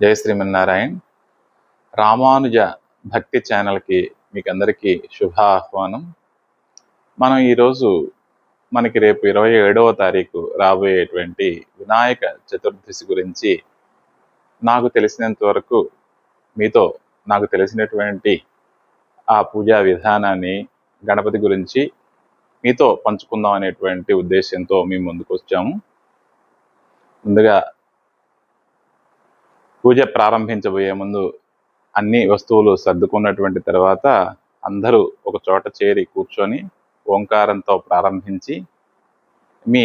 జయ శ్రీమన్నారాయణ్. రామానుజ భక్తి ఛానల్కి మీకు అందరికీ శుభ ఆహ్వానం మనం ఈరోజు మనకి రేపు ఇరవై ఏడవ తారీఖు రాబోయేటువంటి వినాయక చతుర్దశి గురించి నాకు తెలిసినంత వరకు మీతో నాకు తెలిసినటువంటి ఆ పూజా విధానాన్ని గణపతి గురించి మీతో పంచుకుందాం అనేటువంటి ఉద్దేశంతో మేము ముందుకు వచ్చాము. ముందుగా పూజ ప్రారంభించబోయే ముందు అన్ని వస్తువులు సర్దుకున్నటువంటి తర్వాత అందరూ ఒక చోట చేరి కూర్చొని ఓంకారంతో ప్రారంభించి మీ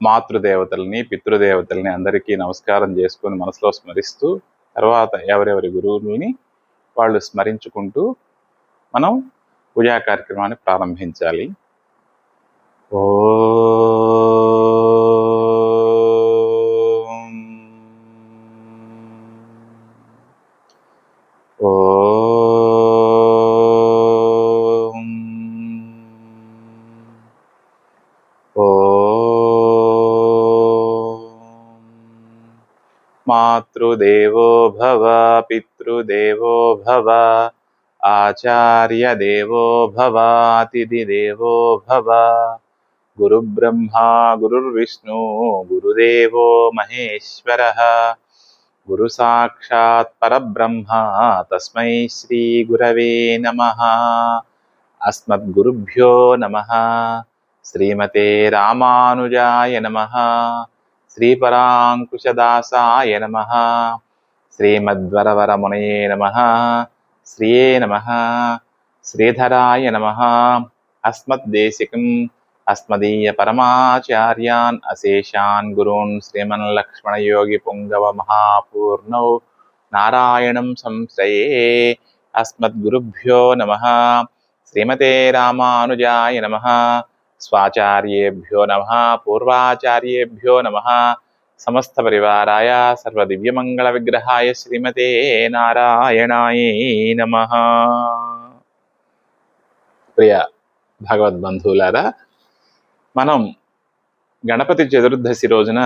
మాతృదేవతల్ని పితృదేవతల్ని అందరికీ నమస్కారం చేసుకొని మనసులో స్మరిస్తూ తర్వాత ఎవరెవరి గురువుని వాళ్ళు స్మరించుకుంటూ మనం పూజా కార్యక్రమాన్ని ప్రారంభించాలి. ఓ मातृदेव भव, पितृदेव भव आचार्य देव भव। गुरुब्रह्मा, गुरुर्विष्णु, गुरुदेव महेश्वर। गुरु साक्षात् परब्रह्मा, तस्मै श्रीगुरवे नमः। अस्मद्गुरुभ्यो नमः। श्रीमते रामानुजाय नमः। అస్మద్గురుభ్యో నమ శ్రీమతే రామానుజాయ నమ శ్రీపరాంకుశదాసాయ నమ. శ్రీమద్వరవరమునయే నమ. శ్రియే నమ. శ్రీధరాయ నమ. అస్మద్దేశికం అస్మదీయ పరమాచార్యాన్ అశేషాన్ గురూన్ శ్రీమన్లక్ష్మణయోగి పుంగవ మహాపూర్ణౌ నారాయణం సంశ్రయే అస్మద్గురుభ్యో నమ. శ్రీమతే రామానుజాయ నమ. స్వాచార్యేభ్యో నమ పూర్వాచార్యేభ్యో నమ. సమస్త పరివారాయ సర్వదివ్యమంగళ విగ్రహాయ శ్రీమతే నారాయణాయ నమ. ప్రియ భగవద్బంధువులారా మనం గణపతి చతుర్దశి రోజున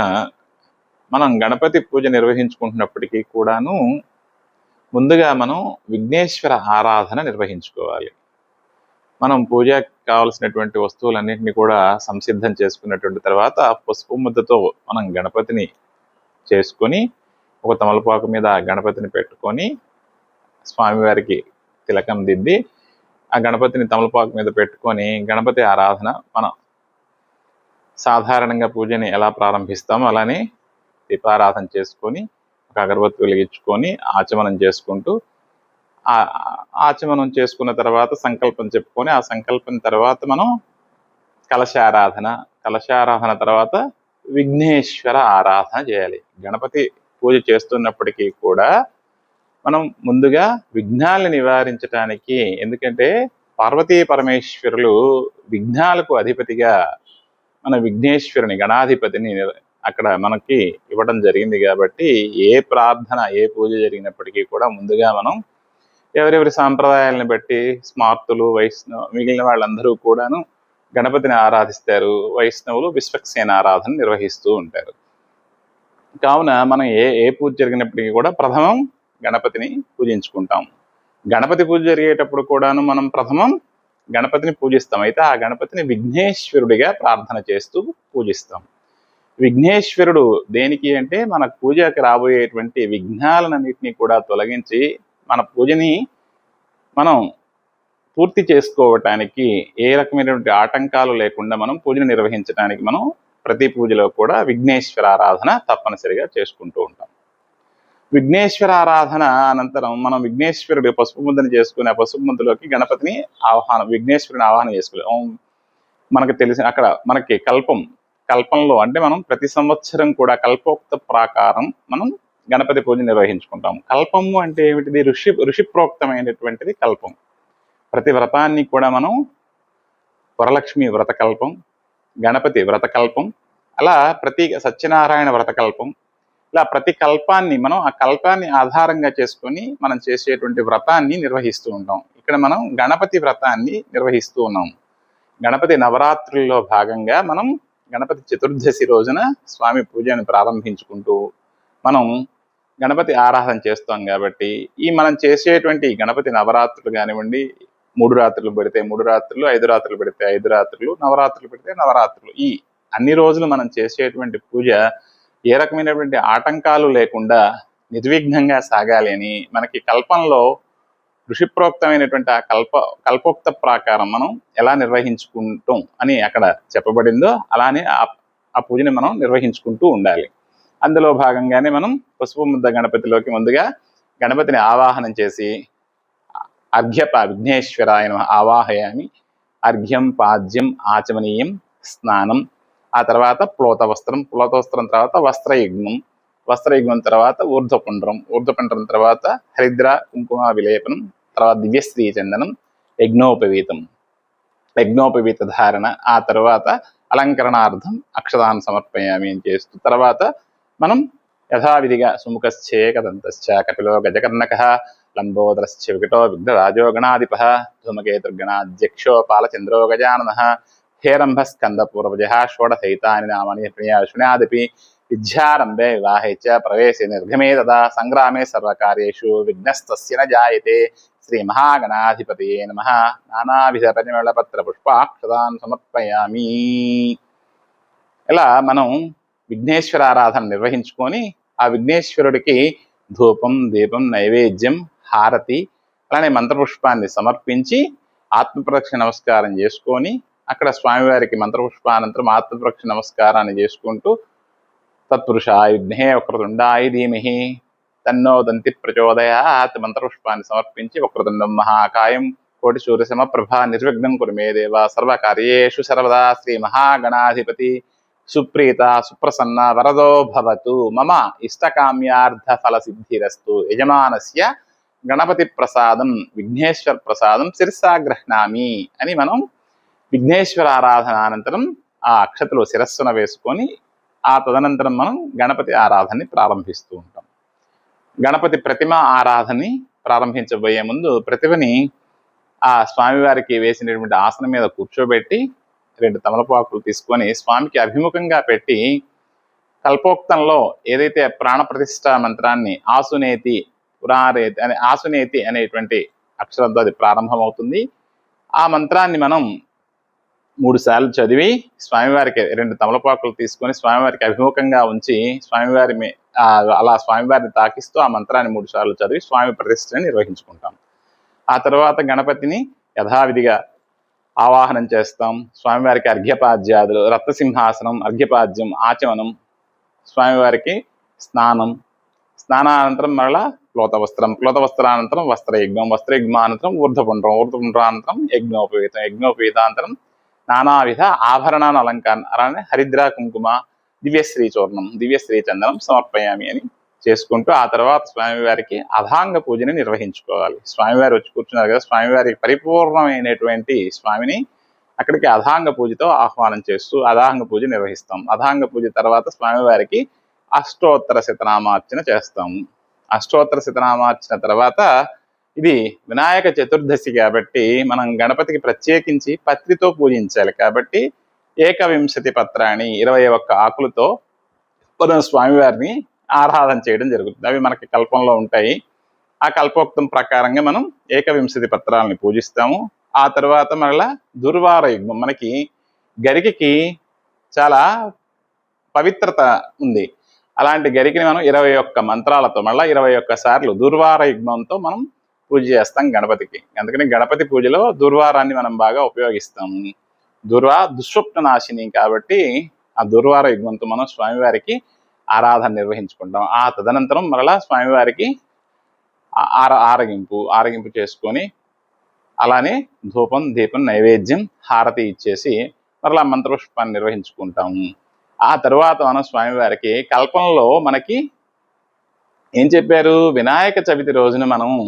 మనం గణపతి పూజ నిర్వహించుకుంటున్నప్పటికీ కూడాను ముందుగా మనం విఘ్నేశ్వర ఆరాధన నిర్వహించుకోవాలి. మనం పూజకి కావలసినటువంటి వస్తువులన్నింటినీ కూడా సంసిద్ధం చేసుకున్నటువంటి తర్వాత పసుపు ముద్దతో మనం గణపతిని చేసుకొని ఒక తమలపాకు మీద గణపతిని పెట్టుకొని స్వామివారికి తిలకం దిద్ది ఆ గణపతిని తమలపాకు మీద పెట్టుకొని గణపతి ఆరాధన మనం సాధారణంగా పూజని ఎలా ప్రారంభిస్తామో అలానే దీపారాధన చేసుకొని ఒక అగరబత్తి వెలిగించుకొని ఆచమనం చేసుకుంటూ ఆచమనం చేసుకున్న తర్వాత సంకల్పం చెప్పుకొని ఆ సంకల్పం తర్వాత మనం కలశారాధన కలశారాధన తర్వాత విఘ్నేశ్వర ఆరాధన చేయాలి. గణపతి పూజ చేస్తున్నప్పటికీ కూడా మనం ముందుగా విఘ్నాలను నివారించడానికి ఎందుకంటే పార్వతీ పరమేశ్వరులు విఘ్నాలకు అధిపతిగా మన విఘ్నేశ్వరుని గణాధిపతిని అక్కడ మనకి ఇవ్వడం జరిగింది కాబట్టి ఏ ప్రార్థన ఏ పూజ జరిగినప్పటికీ కూడా ముందుగా మనం ఎవరెవరి సాంప్రదాయాలను బట్టి స్మార్తులు వైష్ణవ మిగిలిన వాళ్ళందరూ కూడాను గణపతిని ఆరాధిస్తారు. వైష్ణవులు విశ్వక్సేన ఆరాధన నిర్వహిస్తూ ఉంటారు. కావున మనం ఏ ఏ పూజ జరిగినప్పటికీ కూడా ప్రథమం గణపతిని పూజించుకుంటాం. గణపతి పూజ జరిగేటప్పుడు కూడాను మనం ప్రథమం గణపతిని పూజిస్తాం. అయితే ఆ గణపతిని విఘ్నేశ్వరుడిగా ప్రార్థన చేస్తూ పూజిస్తాం. విఘ్నేశ్వరుడు దేనికి అంటే మన పూజకి రాబోయేటువంటి విఘ్నాలన్నింటినీ కూడా తొలగించి మన పూజని మనం పూర్తి చేసుకోవటానికి ఏ రకమైనటువంటి ఆటంకాలు లేకుండా మనం పూజను నిర్వహించడానికి మనం ప్రతి పూజలో కూడా విఘ్నేశ్వర ఆరాధన తప్పనిసరిగా చేసుకుంటూ ఉంటాం. విఘ్నేశ్వర ఆరాధన అనంతరం మనం విఘ్నేశ్వరుడి పసుపు ముద్దను చేసుకుని ఆ పసుపు ముద్దలోకి గణపతిని ఆహ్వానం విఘ్నేశ్వరుని ఆహ్వానం చేసుకోలేం మనకు తెలిసిన అక్కడ మనకి కల్పం కల్పంలో అంటే మనం ప్రతి సంవత్సరం కూడా కల్పోక్త ప్రాకారం మనం గణపతి పూజ నిర్వహించుకుంటాం కల్పము అంటే ఏమిటిది? ఋషి ఋషిప్రోక్తమైనటువంటిది కల్పం. ప్రతి వ్రతాన్ని కూడా మనం వరలక్ష్మి వ్రతకల్పం గణపతి వ్రతకల్పం అలా ప్రతి సత్యనారాయణ వ్రతకల్పం ఇలా ప్రతి కల్పాన్ని మనం ఆ కల్పాన్ని ఆధారంగా చేసుకొని మనం చేసేటువంటి వ్రతాన్ని నిర్వహిస్తూ ఉంటాం. ఇక్కడ మనం గణపతి వ్రతాన్ని నిర్వహిస్తూ ఉన్నాం. గణపతి నవరాత్రుల్లో భాగంగా మనం గణపతి చతుర్దశి రోజున స్వామి పూజను ప్రారంభించుకుంటూ మనం గణపతి ఆరాధన చేస్తాం కాబట్టి ఈ మనం చేసేటువంటి గణపతి నవరాత్రులు కానివ్వండి మూడు రాత్రులు పెడితే మూడు రాత్రులు ఐదు రాత్రులు పెడితే ఐదు రాత్రులు నవరాత్రులు పెడితే నవరాత్రులు. ఈ అన్ని రోజులు మనం చేసేటువంటి పూజ ఏ రకమైనటువంటి ఆటంకాలు లేకుండా నిర్విఘ్నంగా సాగాలి అని మనకి కల్పంలో ఋషిప్రోక్తమైనటువంటి ఆ కల్ప కల్పోక్త ప్రాకారం మనం ఎలా నిర్వహించుకుంటాం అని అక్కడ చెప్పబడిందో అలానే ఆ పూజని మనం నిర్వహించుకుంటూ ఉండాలి. అందులో భాగంగానే మనం పసుపు ముద్ద గణపతిలోకి ముందుగా గణపతిని ఆవాహనం చేసి అర్ఘ్యప విఘ్నేశ్వరాయ ఆవాహయామి. అర్ఘ్యం పాద్యం ఆచమనీయం స్నానం. ఆ తర్వాత ప్లోత వస్త్రం ప్లోత వస్త్రం తర్వాత వస్త్రయజ్ఞం. వస్త్రయజ్ఞం తర్వాత ఊర్ధ్వపుండ్రం. ఊర్ధ్వపుండ్రం తర్వాత హరిద్ర కుంకుమ విలేపనం తర్వాత దివ్యశ్రీ చందనం యజ్ఞోపవీతం. యజ్ఞోపవీత ధారణ ఆ తర్వాత అలంకరణార్థం అక్షదాన్ని సమర్పయామి అని చేస్తూ తర్వాత మనం యథావిధిగా సుముఖశ్చేకదంతశ్చ కపిలో గజకర్ణక లంబోదరశ్చ వికటో విఘ్నరాజో గణాధిప ధూమకేతుర్గణాధ్యక్షో పాలచంద్రో గజానన హేరంభ స్కందపూర్వజ షోడసైతాని నామని ప్రియా విద్యారంభే వివాహే చ ప్రవేశే నిర్ఘమే తదా సంగ్రామే సర్వకార్యేషు విఘ్నస్తస్య న జాయతే. శ్రీ మహాగణాధిపతయే నమ. నానావిధ పరిమళపత్ర పుష్పాక్షదాన్ సమర్పయామి. ఇలా మనం విఘ్నేశ్వర ఆరాధన నిర్వహించుకొని ఆ విఘ్నేశ్వరుడికి ధూపం దీపం నైవేద్యం హారతి అలానే మంత్రపుష్పాన్ని సమర్పించి ఆత్మప్రదక్షిణ నమస్కారం చేసుకొని అక్కడ స్వామివారికి మంత్రపుష్పానంతరం ఆత్మప్రదక్షిణ నమస్కారాన్ని చేసుకుంటూ తత్పురుషాయ విఘ్నే వక్రతుండాయ ధీమహి తన్నో దంతి ప్రచోదయాత్ మంత్రపుష్పాన్ని సమర్పించి వక్రతుండం మహాకాయం కోటి సూర్యసమ ప్రభా నిర్విఘ్నం కురు సర్వకార్యేషు సర్వదా శ్రీ మహాగణాధిపతి సుప్రీత సుప్రసన్న వరదో భవతు మమ ఇష్టకామ్యార్థ ఫల సిద్ధిరస్తు యజమానస్య గణపతి ప్రసాదం విఘ్నేశ్వర ప్రసాదం శిరసా గ్రహణామి అని మనం విఘ్నేశ్వర ఆరాధన అనంతరం ఆ అక్షతలో శిరస్సున వేసుకొని ఆ తదనంతరం మనం గణపతి ఆరాధనని ప్రారంభిస్తూ ఉంటాం. గణపతి ప్రతిమ ఆరాధనని ప్రారంభించబోయే ముందు ప్రతిమని ఆ స్వామివారికి వేసినటువంటి ఆసనం మీద కూర్చోబెట్టి రెండు తమలపాకులు తీసుకొని స్వామికి అభిముఖంగా పెట్టి కల్పోక్తంలో ఏదైతే ప్రాణప్రతిష్ట మంత్రాన్ని ఆసునేతి పురారేతి అనే ఆసునేతి అనేటువంటి అక్షరంతో అది ప్రారంభమవుతుంది. ఆ మంత్రాన్ని మనం మూడు సార్లు చదివి స్వామివారికి రెండు తమలపాకులు తీసుకొని స్వామివారికి అభిముఖంగా ఉంచి స్వామివారి అలా స్వామివారిని తాకిస్తూ ఆ మంత్రాన్ని మూడు సార్లు చదివి స్వామి ప్రతిష్టని నిర్వహించుకుంటాం. ఆ తర్వాత గణపతిని యథావిధిగా ఆవాహనం చేస్తాం. స్వామివారికి అర్ఘ్యపాద్యాదులు రక్తసింహాసనం అర్ఘ్యపాద్యం ఆచమనం స్వామివారికి స్నానం. స్నానానంతరం మరలా క్లోత వస్త్రం క్లోత వస్త్రానంతరం వస్త్రయజ్ఞం వస్త్రయజ్ఞానంతరం ఊర్ధపుండ్రం ఊర్ధపుండ్రానంతరం యజ్ఞోపవీతం యజ్ఞోపవీతానంతరం నానావిధ ఆభరణాన్ని అలంకారం అలానే హరిద్ర కుంకుమ దివ్యశ్రీ చూర్ణం దివ్యశ్రీ చందనం సమర్పయామి అని చేసుకుంటూ ఆ తర్వాత స్వామివారికి అధాంగ పూజని నిర్వహించుకోవాలి. స్వామివారు వచ్చి కూర్చున్నారు కదా స్వామివారికి పరిపూర్ణమైనటువంటి స్వామిని అక్కడికి అధాంగ పూజతో ఆహ్వానం చేస్తూ అధాంగ పూజ నిర్వహిస్తాం. అధాంగ పూజ తర్వాత స్వామివారికి అష్టోత్తర శతనామార్చన చేస్తాము అష్టోత్తర శతనామార్చన తర్వాత ఇది వినాయక చతుర్దశి కాబట్టి మనం గణపతికి ప్రత్యేకించి పత్రితో పూజించాలి కాబట్టి ఏకవింశతి పత్రాన్ని ఇరవై ఒక్క ఆకులతో మనం స్వామివారిని ఆరాధన చేయడం జరుగుతుంది. అవి మనకి కల్పంలో ఉంటాయి. ఆ కల్పోక్తం ప్రకారంగా మనం ఏకవింశతి పత్రాలని పూజిస్తాము. ఆ తర్వాత మరలా దుర్వార యుగ్మం. మనకి గరికకి చాలా పవిత్రత ఉంది. అలాంటి గరికని మనం ఇరవై ఒక్క మంత్రాలతో మళ్ళీ ఇరవై ఒక్క సార్లు దుర్వార యుగ్మంతో మనం పూజ చేస్తాం గణపతికి. అందుకని గణపతి పూజలో దుర్వారాన్ని మనం బాగా ఉపయోగిస్తాము దుర్వా దుస్వప్న నాశిని కాబట్టి ఆ దుర్వార యుగ్మంతో మనం స్వామివారికి ఆరాధన నిర్వహించుకుంటాం. ఆ తదనంతరం మరలా స్వామివారికి ఆర ఆరగింపు ఆరగింపు చేసుకొని అలానే ధూపం దీపం నైవేద్యం హారతి ఇచ్చేసి మరలా మంత్రపుష్పాన్ని నిర్వహించుకుంటాము. ఆ తరువాత మనం స్వామివారికి కల్పనలో మనకి ఏం చెప్పారు? వినాయక చవితి రోజున మనము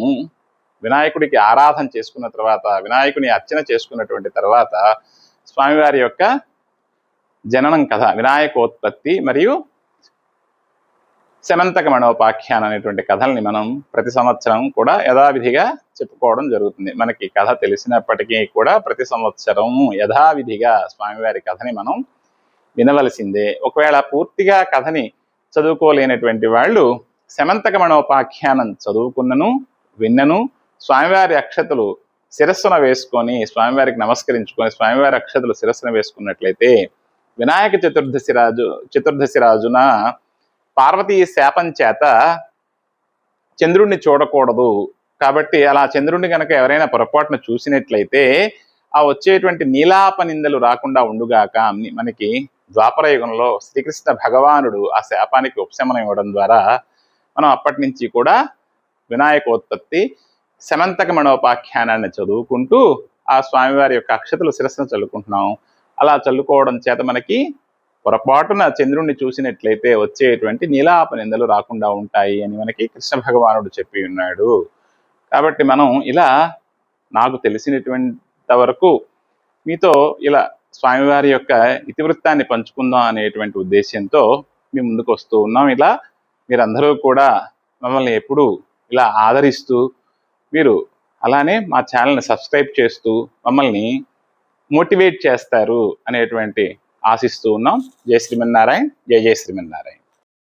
వినాయకుడికి ఆరాధన చేసుకున్న తర్వాత వినాయకుని అర్చన చేసుకున్నటువంటి తర్వాత స్వామివారి యొక్క జననం కథ వినాయకోత్పత్తి మరియు శమంతకమణోపాఖ్యానం అనేటువంటి కథల్ని మనం ప్రతి సంవత్సరం కూడా యథావిధిగా చెప్పుకోవడం జరుగుతుంది. మనకి కథ తెలిసినప్పటికీ కూడా ప్రతి సంవత్సరం యథావిధిగా స్వామివారి కథని మనం వినవలసిందే. ఒకవేళ పూర్తిగా కథని చదువుకోలేనటువంటి వాళ్ళు శమంతకమణోపాఖ్యానం చదువుకున్నను విన్నను స్వామివారి అక్షతలు శిరస్సున వేసుకొని స్వామివారికి నమస్కరించుకొని స్వామివారి అక్షతలు శిరస్సున వేసుకున్నట్లయితే వినాయక చతుర్దశి రాజు చతుర్దశి రాజున పార్వతీ శాపం చేత చంద్రుణ్ణి చూడకూడదు. కాబట్టి అలా చంద్రుణ్ణి కనుక ఎవరైనా పొరపాటున చూసినట్లయితే ఆ వచ్చేటువంటి నీలాప నిందలు రాకుండా ఉండుగాక అని మనకి ద్వాపర యుగంలో శ్రీకృష్ణ భగవానుడు ఆ శాపానికి ఉపశమనం ఇవ్వడం ద్వారా మనం అప్పటి నుంచి కూడా వినాయకోత్పత్తి శమంతక మనోపాఖ్యానాన్ని చదువుకుంటూ ఆ స్వామివారి యొక్క అక్షతలు శిరస్సును చల్లుకుంటున్నాం. అలా చల్లుకోవడం చేత మనకి పొరపాటున చంద్రుణ్ణి చూసినట్లయితే వచ్చేటువంటి నీలాప నిందలు రాకుండా ఉంటాయి అని మనకి కృష్ణ భగవానుడు చెప్పి ఉన్నాడు. కాబట్టి మనం ఇలా నాకు తెలిసినటువంటి వరకు మీతో ఇలా స్వామివారి యొక్క ఇతివృత్తాన్ని పంచుకుందాం అనేటువంటి ఉద్దేశంతో మీ ముందుకు వస్తూ ఉన్నాం. ఇలా మీరందరూ కూడా మమ్మల్ని ఎప్పుడూ ఇలా ఆదరిస్తూ మీరు అలానే మా ఛానల్ని సబ్స్క్రైబ్ చేస్తూ మమ్మల్ని మోటివేట్ చేస్తారు అనేటువంటి ఆశిస్తూ ఉన్నాం. జై శ్రీమన్నారాయణ. జై జయ శ్రీమన్నారాయణ.